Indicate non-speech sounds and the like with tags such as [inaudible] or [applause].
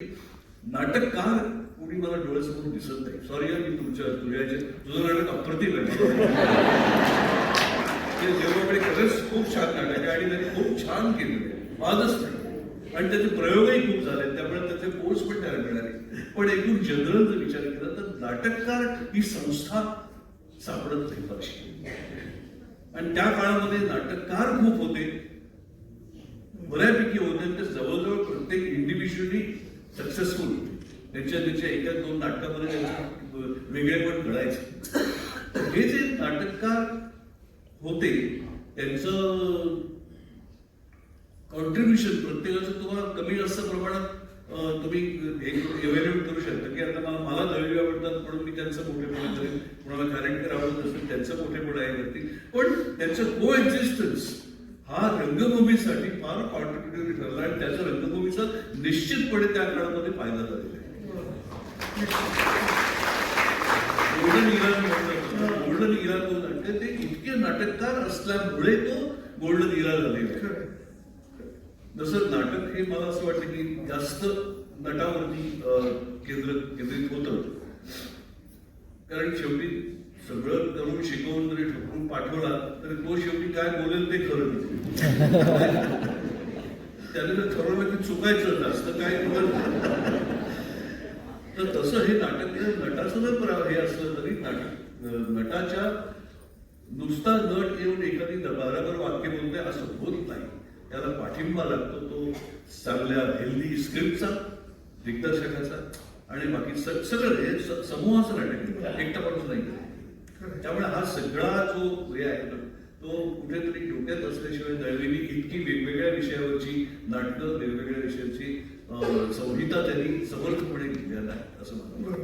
नाटककार कोणी मला डोळ्यासमोर दिसत नाही? सॉरी मी तुमच्या तुझ्याचे तुझं नाटक अप्रतिम आहे. ते खरंच खूप छान नाटक आहे आणि त्याने खूप छान केलेलं आहे. वादच नाही. आणि त्याचे प्रयोगही खूप झाले त्यामुळे त्याचे कोर्स पण तयार मिळाले पण एकूण जनरल जर विचार केला तर नाटककार ही संस्था सापडत नाही पक्षी. आणि त्या काळामध्ये नाटककार खूप होते. बऱ्यापैकी होते. ते जवळजवळ प्रत्येक इंडिव्हिज्युअली सक्सेसफुल त्यांच्या त्यांच्या एका दोन नाटकामध्ये वेगळे पण घडायचे. हे जे नाटककार होते त्यांचं कॉन्ट्रीब्युशन प्रत्येकाचं तुम्हाला कमी जास्त प्रमाणात तुम्ही एव्हॅल्युएट करू शकता. की आता मला मला दळवी आवडतात म्हणून मी त्यांचं मोठेपणा करेन. कोणाला कॅरेक्टर आवडत असेल त्यांचं मोठेपणा आहे करतील. पण त्यांचं को एक्झिस्टन्स हा रंगभूमीसाठी फार कॉन्ट्रीब्युटरी ठरला आणि त्याचा रंगभूमीचा निश्चितपणे त्या काळामध्ये फायदा झालेला आहे गोल्डन इरा म्हणतात गोल्डन इरा तो नाट्य ते इतके नाटककार असल्यामुळे तो गोल्डन इरा झालेला आहे. जसं नाटक हे मला असं वाटतं की जास्त नटावरती केंद्र केंद्रित होतं. कारण शेवटी सगळं करून शिकवून जरी ठोकून पाठवला तरी तो शेवटी काय बोलेल ते खरं. [laughs] त्याने ठरवलं की चुकायचं जास्त काय तर तसं हे नाटक नटाचं जर प्रा- हे असलं तरी नाटक नटाच्या नुसता नट येऊन एखादी बराबर वाक्य बोलते असं होत नाही. त्याला पाठिंबा लागतो तो चांगल्या हेल्दी स्क्रिप्टचा दिग्दर्शकाचा आणि बाकी सगळं हे समूहाचं नाटक एकटा माणूस नाही. त्यामुळे हा सगळा जो हे आहे ना, तो कुठेतरी डोक्यात असल्याशिवाय दळवीनी इतकी वेगवेगळ्या विषयावरची नाटकं वेगवेगळ्या विषयाची संहिता त्यांनी समर्थपणे लिहिलेला आहे असं मला